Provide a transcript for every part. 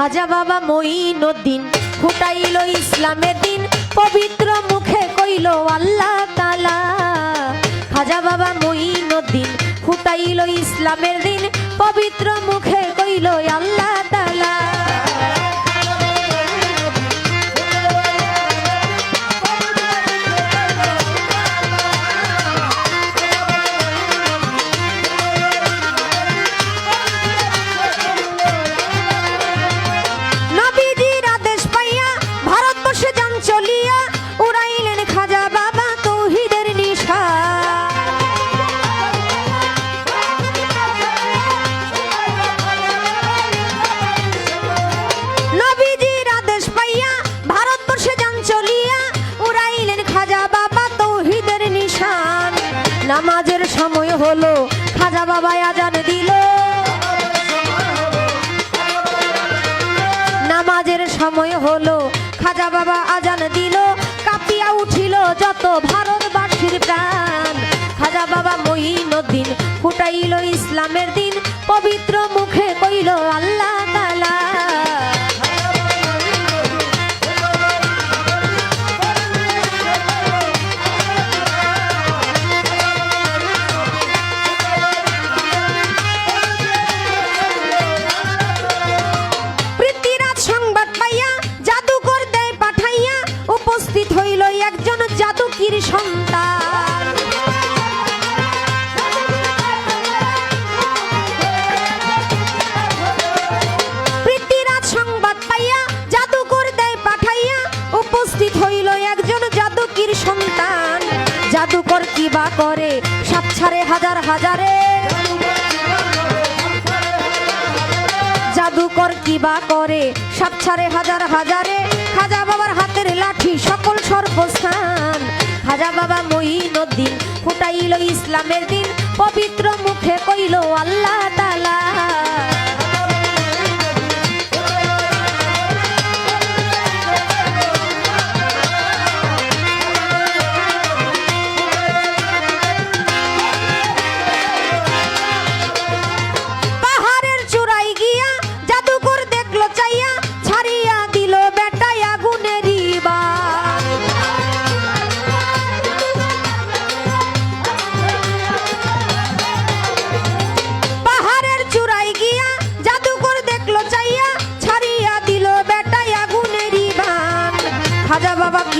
খাজা বাবা মঈনুদ্দিন ফুটাইল ইসলামের দিন। পবিত্র মুখে কইল আল্লাহ তালা খাজা বাবা মঈনুদ্দিন ফুটাইল ইসলামের দিন। পবিত্র মুখে কইল আল্লাহ সময় হলো, খাজা বাবা আজান দিল। নামাজের সময় হলো, খাজা বাবা আজান দিল। কাঁপিয়া উঠিল যত ভারতবাসীর প্রাণ। খাজা বাবা মহিনুদ্দিন ফুটাইল ইসলামের দিন, পবিত্র মুখে কইল আল্লাহ। করে সাত ছাড়ে হাজার হাজারে। জাদুকর কি বা করে সাত ছাড়ে হাজার হাজারে। খাজা বাবার হাতের লাঠি সকল সর্বস্থান। খাজা বাবা মঈনুদ্দিন ফুটাইল ইসলামের দিন, পবিত্র মুখে কইল আল্লাহ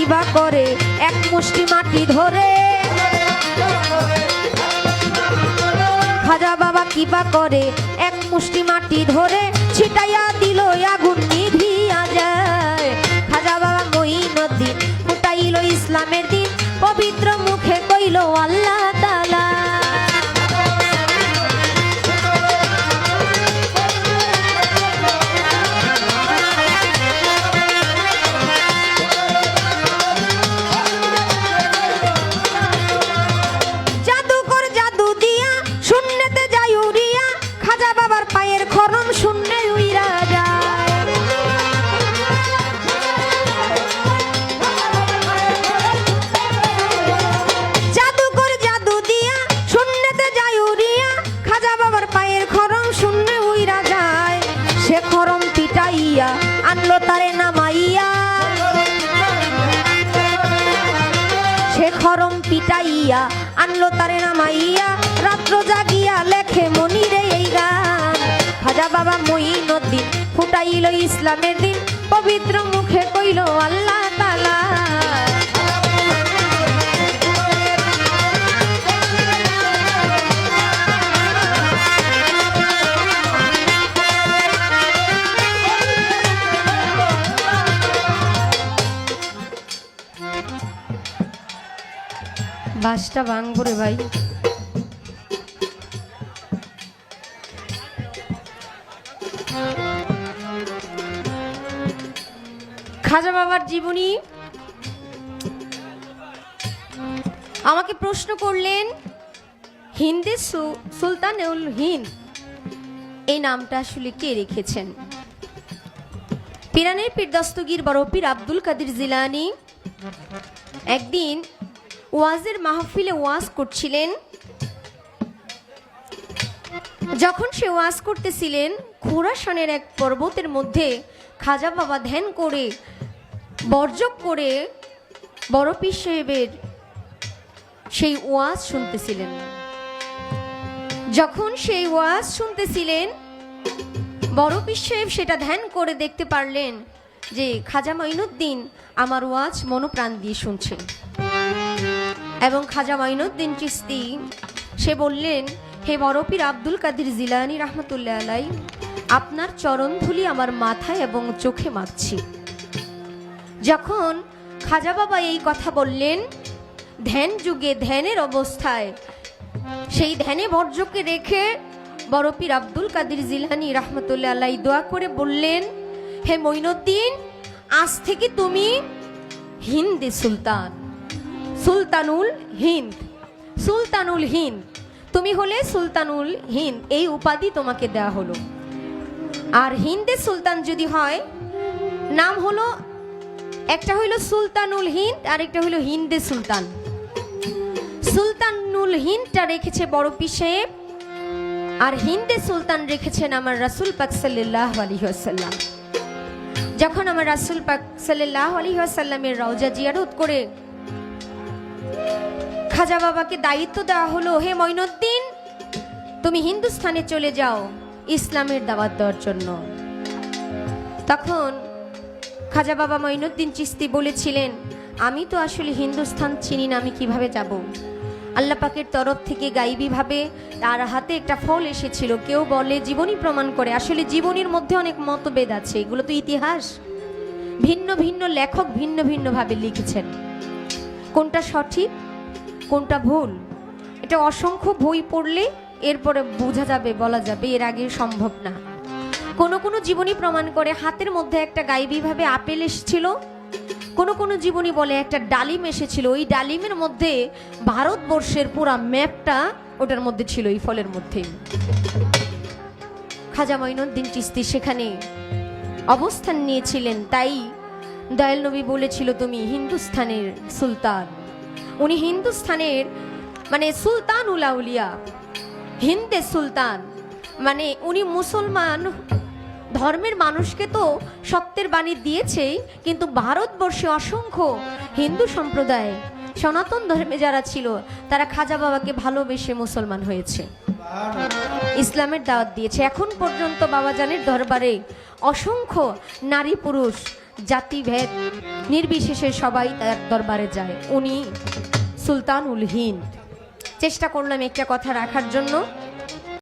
কিবা করে এক মুষ্টি মাটি ধরে। খাজা বাবা কিবা করে এক মুষ্টি মাটি ধরে, ছিটাইয়া দিল আগুন নিভিয়া যায়। খাজা বাবা মঈনুদ্দিন ফুটাইল ইসলামের দিন, পবিত্র মুখে কইল, আল্লাহ ফুটাইল ইসলামের দিন পবিত্র মুখে কইল আল্লাহ তালা বাসটা ভাঙবো রে ভাই। খাজা বাবার জীবনী। আমাকে প্রশ্ন করলেন, হিন্দি সু- সুলতান উল হিন্দ, এই নামটা আসলে কে রেখেছেন? পিরানের পীর দস্তগীর বড় পীর আব্দুল কাদির জিলানি একদিন ওয়াজের মাহফিলে ওয়াজ করছিলেন। যখন সে ওয়াজ করতেছিলেন, খোরাসানের এক পর্বতের মধ্যে খাজা বাবা ধ্যান করে বর্জক করে বড় পীর সাহেবের সেই ওয়াজ শুনতেছিলেন। যখন সেই ওয়াজ শুনতেছিলেন, বড় পীর সাহেব সেটা ধ্যান করে দেখতে পারলেন যে খাজা মাইনুদ্দিন আমার ওয়াজ মনোপ্রাণ দিয়ে শুনছেন এবং খাজা মাইনুদ্দিন চিস্তি সে বললেন, হে বরফির আব্দুল কাদির জিলানি রহমতুল্লাহ আলাই আপনার চরণধুলি আমার মাথায় এবং চোখে মাখছি। যখন খাজা বাবা এই কথা বললেন, ধ্যান যুগে ধ্যানের অবস্থায়, সেই ধ্যানে বর্জকে রেখে বরফির আব্দুল কাদির জিলানি রহমতুল্লাহ আলাই দোয়া করে বললেন, হে মইনুদ্দিন আজ থেকে তুমি হিন্দি সুলতান, সুলতানুল হিন্দ সুলতানুল হিন্দ, তুমি হলে সুলতানুল হিন্দ, এই উপাধি তোমাকে দেওয়া হলো। আর হিন্দে সুলতান যদি হয়, নাম হলো একটা হইল সুলতানুল হিন্দ, আর একটা হইল হিন্দে সুলতান। সুলতানুল হিন্দটা রেখেছে বড় সাহেব আর হিন্দে সুলতান রেখেছেন আমার রাসুল পাক সাল্লাহ আলী আসাল্লাম যখন আমার রাসুল পাক সাল্লাহ আলী আসাল্লামের রওজা জিয়ারত করে খাজা বাবাকে দায়িত্ব দেওয়া হলো, হে মঈনুদ্দিন, তুমি হিন্দুস্থানে চলে যাও, ইসলামের দাওয়াত দেওয়ার জন্য। তখন খাজা বাবা মঈনুদ্দিন চিস্তি বলেছিলেন, আমি তো আসলে হিন্দুস্থান চিনি না, আমি কীভাবে যাব? আল্লাহ পাকের তরফ থেকে গাইবীভাবে তার হাতে একটা ফল এসেছিল। কেউ বলে, জীবনী প্রমাণ করে। আসলে জীবনীর মধ্যে অনেক মতভেদ আছে, এগুলো তো ইতিহাস। ভিন্ন ভিন্ন লেখক ভিন্ন ভিন্নভাবে লিখেছেন। কোনটা সঠিক, কোনটা ভুল? এটা অসংখ্য বই পড়লে এরপরে বোঝা যাবে, বলা যাবে, এর আগে সম্ভব না। কোনো কোনো জীবনী প্রমাণ করে হাতের মধ্যে একটা গাইবীভাবে আপেল এসেছিল। কোনো কোনো জীবনী বলে একটা ডালিম এসেছিল। ওই ডালিমের মধ্যে ভারতবর্ষের পুরা ম্যাপটা ওটার মধ্যে ছিল, এই ফলের মধ্যে খাজা মঈনুদ্দিন চিস্তি সেখানে অবস্থান নিয়েছিলেন। তাই দয়াল নবী বলেছিল, তুমি হিন্দুস্থানের সুলতান। উনি হিন্দুস্থানের মানে সুলতান উলাউলিয়া হিন্দে সুলতান। মানে উনি মুসলমান ধর্মের মানুষকে তো সত্যের বাণী দিয়েছেই, কিন্তু ভারতবর্ষে অসংখ্য হিন্দু সম্প্রদায়, সনাতন ধর্মে যারা ছিল, তারা খাজা বাবাকে ভালোবেসে মুসলমান হয়েছে। ইসলামের দাওয়াত দিয়েছে। এখন পর্যন্ত বাবাজানের দরবারে অসংখ্য নারী পুরুষ, জাতিভেদ নির্বিশেষে সবাই তার দরবারে যায়। উনি সুলতান উল হিন্দ। চেষ্টা করলাম একটা কথা রাখার জন্য।